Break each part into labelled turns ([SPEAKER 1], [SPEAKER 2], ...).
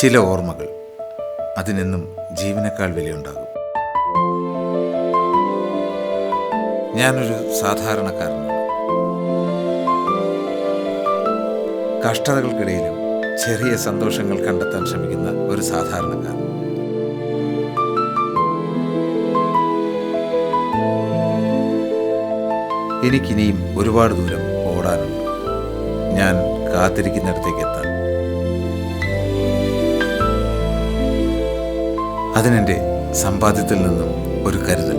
[SPEAKER 1] ചില ഓർമ്മകൾ അതിനെന്നും ജീവനേക്കാൾ വിലയുണ്ടാകും. ഞാനൊരു സാധാരണക്കാരനാണ്. കഷ്ടതകൾക്കിടയിലും ചെറിയ സന്തോഷങ്ങൾ കണ്ടെത്താൻ ശ്രമിക്കുന്ന ഒരു സാധാരണക്കാരൻ. എനിക്കിനിയും ഒരുപാട് ദൂരം ഓടാനുണ്ട്. ഞാൻ കാത്തിരിക്കുന്നിടത്തേക്ക് എത്താൻ അതിനെന്റെ സമ്പാദ്യത്തിൽ നിന്നും ഒരു കരുതൽ.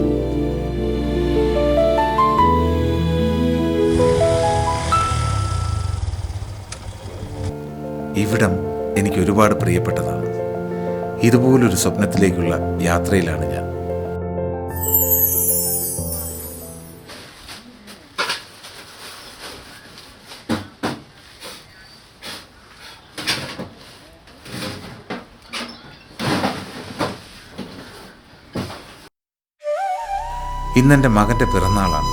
[SPEAKER 1] ഇവിടം എനിക്ക് ഒരുപാട് പ്രിയപ്പെട്ടതാണ്. ഇതുപോലൊരു സ്വപ്നത്തിലേക്കുള്ള യാത്രയിലാണ് ഞാൻ. ഇന്നെന്റെ മകന്റെ പിറന്നാളാണ്.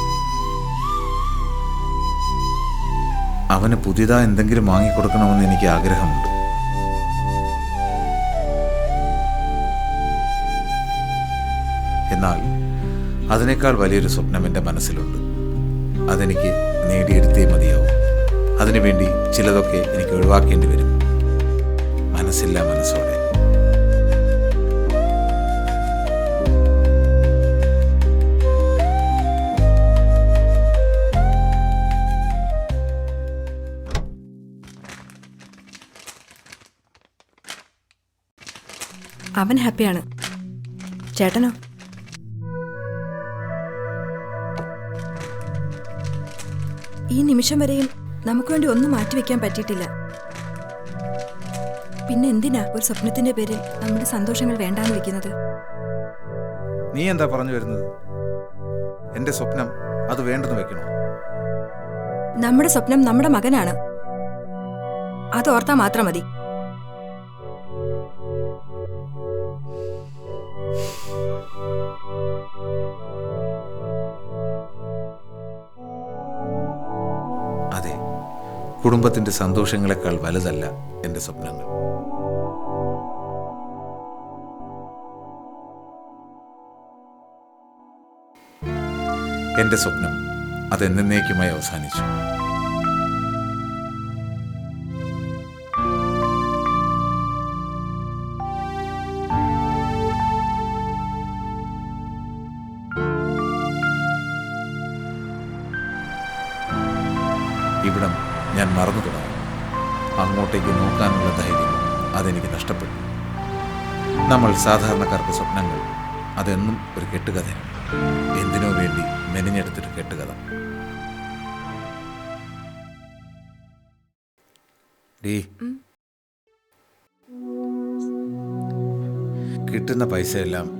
[SPEAKER 1] അവന് പുതിയതായി എന്തെങ്കിലും വാങ്ങിക്കൊടുക്കണമെന്ന് എനിക്ക് ആഗ്രഹമുണ്ട്. എന്നാൽ അതിനേക്കാൾ വലിയൊരു സ്വപ്നം എന്റെ മനസ്സിലുണ്ട്. അതെനിക്ക് നേടിയെടുത്തേ മതിയാവും. അതിനുവേണ്ടി ചിലതൊക്കെ എനിക്ക് ഒഴിവാക്കേണ്ടി വരും. മനസ്സില്ല മനസ്സോടെ.
[SPEAKER 2] അവൻ ഹാപ്പിയാണ്. ചേട്ടനോ? ഈ നിമിഷം വരെയും നമുക്ക് വേണ്ടി ഒന്നും മാറ്റിവെക്കാൻ പറ്റിയിട്ടില്ല. പിന്നെ എന്തിനാ ഒരു സ്വപ്നത്തിന്റെ പേരിൽ നമ്മുടെ സന്തോഷങ്ങൾ വേണ്ടാന്ന് വെക്കുന്നത്
[SPEAKER 1] നീ എന്താ പറഞ്ഞു വരുന്നത്? എന്റെ സ്വപ്നം അത് വേണ്ടെന്ന് വെക്കണോ?
[SPEAKER 2] നമ്മുടെ സ്വപ്നം നമ്മുടെ മകനാണ്. അത് ഓർത്താ മാത്രം മതി.
[SPEAKER 1] കുടുംബത്തിന്റെ സന്തോഷങ്ങളെക്കാൾ വലുതല്ല എന്റെ സ്വപ്നങ്ങൾ. എന്റെ സ്വപ്നം അതെന്നേക്കുമായി അവസാനിച്ചു. ഇവിടം ഞാൻ മറന്നു തുടങ്ങി. അങ്ങോട്ടേക്ക് നോക്കാനുള്ള ധൈര്യം അതെനിക്ക് നഷ്ടപ്പെട്ടു. നമ്മൾ സാധാരണക്കാർക്ക് സ്വപ്നങ്ങൾ അതെന്നും ഒരു കെട്ടുകഥയാണ് എന്തിനോ വേണ്ടി മെനഞ്ഞെടുത്തൊരു കെട്ടുകഥ. ഡീ. കിട്ടുന്ന പൈസയെല്ലാം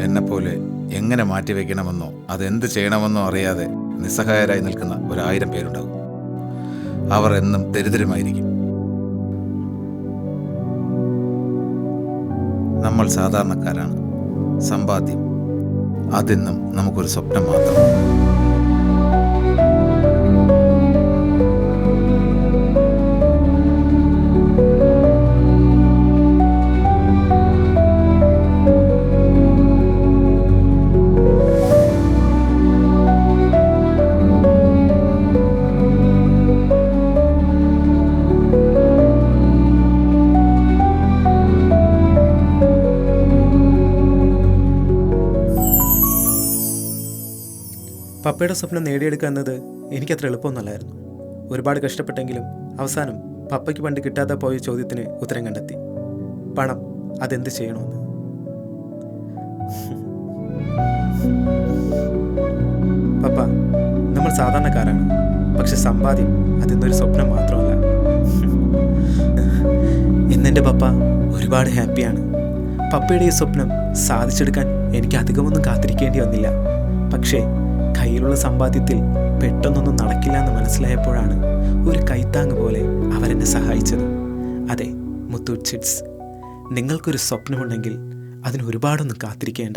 [SPEAKER 1] എന്നെപ്പോലെ എങ്ങനെ മാറ്റിവെക്കണമെന്നോ അതെന്ത് ചെയ്യണമെന്നോ അറിയാതെ നിസ്സഹായരായി നിൽക്കുന്ന ഒരായിരം പേരുണ്ടാകും. അവർ എന്നും ദരിദ്രമായിരിക്കും. നമ്മൾ സാധാരണക്കാരാണ്. സമ്പാദ്യം. അതെന്നും നമുക്കൊരു സ്വപ്നം മാത്രം.
[SPEAKER 3] പപ്പയുടെ സ്വപ്നം നേടിയെടുക്കുക എന്നത് എനിക്കത്ര എളുപ്പമൊന്നുമല്ലായിരുന്നു. ഒരുപാട് കഷ്ടപ്പെട്ടെങ്കിലും അവസാനം പപ്പയ്ക്ക് പണ്ട് കിട്ടാതെ പോയ ചോദ്യത്തിന് ഉത്തരം കണ്ടെത്തി. പണം അതെന്ത് ചെയ്യണമെന്ന്. പപ്പ നമ്മൾ സാധാരണക്കാരാണ്. പക്ഷെ സമ്പാദ്യം അതിന്നൊരു സ്വപ്നം മാത്രമല്ല. ഇന്നെന്റെ പപ്പ ഒരുപാട് ഹാപ്പിയാണ്. പപ്പയുടെ ഈ സ്വപ്നം സാധിച്ചെടുക്കാൻ എനിക്ക് അധികമൊന്നും കാത്തിരിക്കേണ്ടി വന്നില്ല. പക്ഷേ കയ്യിലുള്ള സമ്പാദ്യത്തിൽ പെട്ടെന്നൊന്നും നടക്കില്ല എന്ന് മനസ്സിലായപ്പോഴാണ് ഒരു കൈത്താങ് പോലെ അവരെന്നെ സഹായിച്ചത്. അതെ മുത്തൂറ്റ് ചിറ്റ്സ് നിങ്ങൾക്കൊരു സ്വപ്നമുണ്ടെങ്കിൽ അതിന് ഒരുപാടൊന്നും കാത്തിരിക്കേണ്ട.